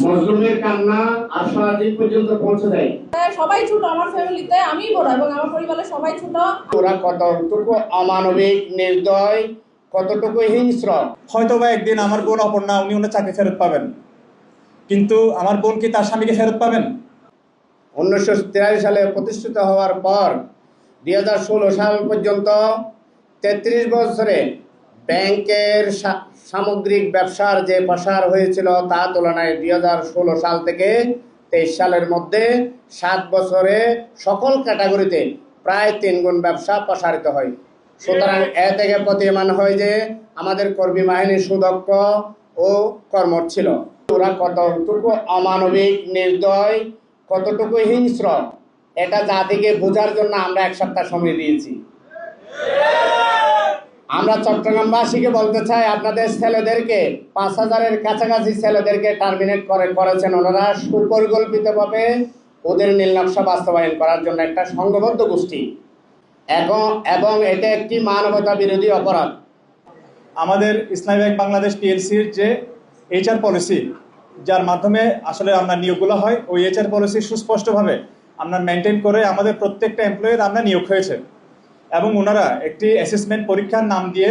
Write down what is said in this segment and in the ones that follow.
মজলুমের কান্না আশা দিক পর্যন্ত পৌঁছে দেয়। সবাই ছোট আমার ফ্যামিলিতে আমি বড় এবং আমার পরিবারের সবাই ছোট। ওরা কতটুকু অমানবিক নির্দয় কতটুকু হিংস্র? হয়তো বা একদিন আমার বোন অপর্ণা উনি ওনার চাকরি ফেরত পাবেন। কিন্তু আমার বোন কি তার স্বামীকে ফেরত পাবেন? উনিশশো তিরাশি সালে প্রতিষ্ঠিত হওয়ার পর দুই হাজার ষোলো সাল পর্যন্ত তেত্রিশ বছরে ব্যাংকের সামগ্রিক ব্যবসার যে প্রসার হয়েছিল তা তুলনায় দুই হাজার ষোলো সাল থেকে তেইশ সালের মধ্যে সাত বছরে সকল ক্যাটাগরিতে প্রায় তিন গুণ ব্যবসা প্রসারিত হয়। সুতরাং এ থেকে প্রতীয়মান হয় যে আমাদের কর্মী বাহিনী সুদক্ষ ও কর্মঠ ছিল। ওরা কতটুকু অমানবিক, নির্দয়, কতটুকু হিংস্র, এটা যা জাতিকে বোঝার জন্য আমরা এক সপ্তাহ সময় দিয়েছি। আমরা চট্টগ্রামবাসীকে বলতে চাই, আপনাদের ছেলেদেরকে পাঁচ হাজারের কাছাকাছি ছেলেদেরকে টার্মিনেট করে, করেছেন ওনারা সুপরিকল্পিতভাবে ওদের নীলনকশা বাস্তবায়ন করার জন্য একটা সংঘবদ্ধ গোষ্ঠী। এবং এবং এটা একটি মানবতা বিরোধী অপরাধ। আমাদের ইসলামী ব্যাংক বাংলাদেশ পিএলসির যে এইচআর পলিসি, যার মাধ্যমে আসলে আমরা নিয়োগগুলো হয়, ওই এইচআর পলিসি সুস্পষ্টভাবে আমরা মেনটেন করে আমাদের প্রত্যেকটা এমপ্লয়ের আমরা নিয়োগ হয়েছে। এবং ওনারা একটি অ্যাসেসমেন্ট পরীক্ষার নাম দিয়ে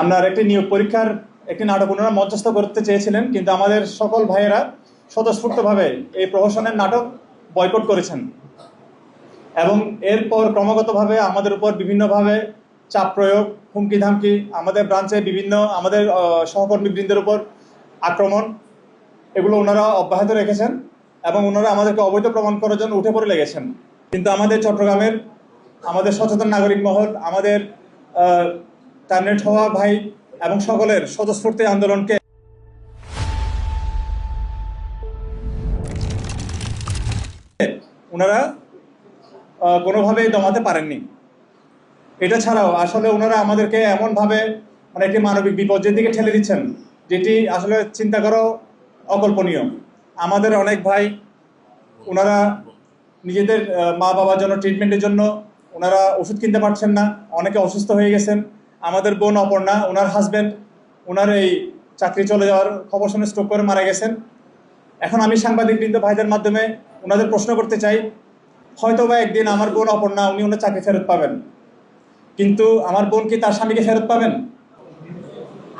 আপনার একটি নিয়োগ পরীক্ষার একটি নাটক ওনারা মঞ্চস্থ করতে চেয়েছিলেন, কিন্তু আমাদের সকল ভাইয়েরা স্বতঃস্ফূর্তভাবে এই প্রহসনের নাটক বয়কট করেছেন। এবং এরপর ক্রমাগতভাবে আমাদের উপর বিভিন্নভাবে চাপ প্রয়োগ হুমকি ধামকি আমাদের ব্রাঞ্চে বিভিন্ন আমাদের সহকর্মীবৃন্দের উপর আক্রমণ, এগুলো ওনারা অব্যাহত রেখেছেন এবং ওনারা আমাদেরকে অবৈধ প্রমাণ করার জন্য উঠে পড়ে লেগেছেন। কিন্তু আমাদের চট্টগ্রামের আমাদের সচেতন নাগরিক মহল, আমাদের টার্মিনেট হওয়া ভাই এবং সকলের স্বতঃস্ফূর্তি আন্দোলনকে ওনারা কোনোভাবেই দমাতে পারেননি। এটা ছাড়াও আসলে ওনারা আমাদেরকে এমনভাবে মানে একটি মানবিক বিপর্যয়ের দিকে ঠেলে দিচ্ছেন, যেটি আসলে চিন্তা করো অকল্পনীয়। আমাদের অনেক ভাই, ওনারা নিজেদের মা বাবার জন্য ট্রিটমেন্টের জন্য ওনারা ওষুধ কিনতে পারছেন না, অনেকে অসুস্থ হয়ে গেছেন। আমাদের বোন অপর্ণা, ওনার হাজব্যান্ড ওনার এই চাকরি চলে যাওয়ার খবর শুনে স্ট্রোক করে মারা গেছেন। এখন আমি সাংবাদিকবৃন্দ ভাইদের মাধ্যমে ওনাদের প্রশ্ন করতে চাই হয়তো বা একদিন আমার বোন অপর্ণা, উনি ওনার চাকরি ফেরত পাবেন। কিন্তু আমার বোন কি তার স্বামীকে ফেরত পাবেন?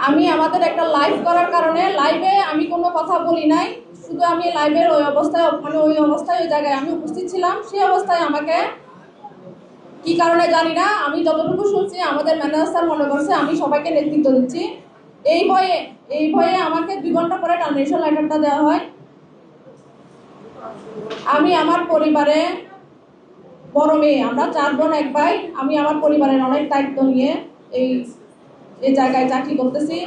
আমি আমাদের একটা লাইভ করার কারণে লাইভে আমি কোনো কথা বলি নাই, শুধু আমি লাইভের ওই অবস্থায় মানে ওই অবস্থায়, ওই জায়গায় আমি উপস্থিত ছিলাম। সেই অবস্থায় আমাকে কি কারণে জানি না, আমি যতটুকু শুনছি, আমাদের ম্যানেজার মনে করছে, আমি সবাইকে নেতৃত্ব দিচ্ছি। এই ভয়ে এই ভয়ে আমাকে দুই ঘণ্টা পরে টার্মিনেশন লেটারটা দেওয়া হয়। আমি আমার পরিবারে বড় মেয়ে, আমরা চার বোন, এক ভাই, আমি আমার পরিবারের অনেক দায়িত্ব নিয়ে এই এই জায়গায় চাকরি করতেছি।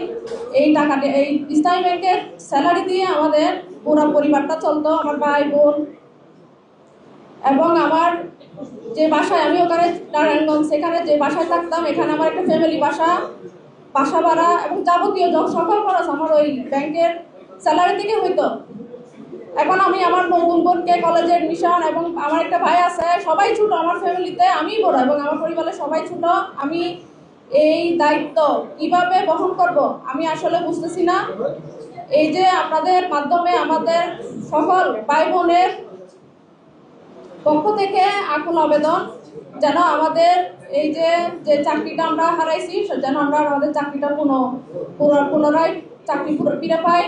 এই টাকাটা এই ইসলামী ব্যাংকের স্যালারি দিয়ে আমাদের পুরো পরিবারটা চলতো, আমার ভাই বোন। এবং আমার যে বাসায় আমি ওখানে নারায়ণগঞ্জ, সেখানে যে বাসায় থাকতাম, এখানে আমার একটা ফ্যামিলি বাসা বাসা ভাড়া এবং যাবতীয় সকল খরচ আমার ওই ব্যাংকের স্যালারি থেকে হইতো। এখন আমি আমার নতুন বোনকে কলেজে এডমিশন এবং আমার একটা ভাই আছে, সবাই ছোট, আমার ফ্যামিলিতে আমি বড় এবং আমার পরিবারের সবাই ছোট, আমি এই দায়িত্ব কীভাবে বহন করব আমি আসলে বুঝতেছি না। এই যে আপনাদের মাধ্যমে আমাদের সকল ভাই বোনের পক্ষ থেকে এখন আবেদন যেন আমাদের এই যে যে চাকরিটা আমরা হারাইছি যেন আমরা আমাদের চাকরিটা পুনঃ পুনরায় চাকরি ফিরে পাই।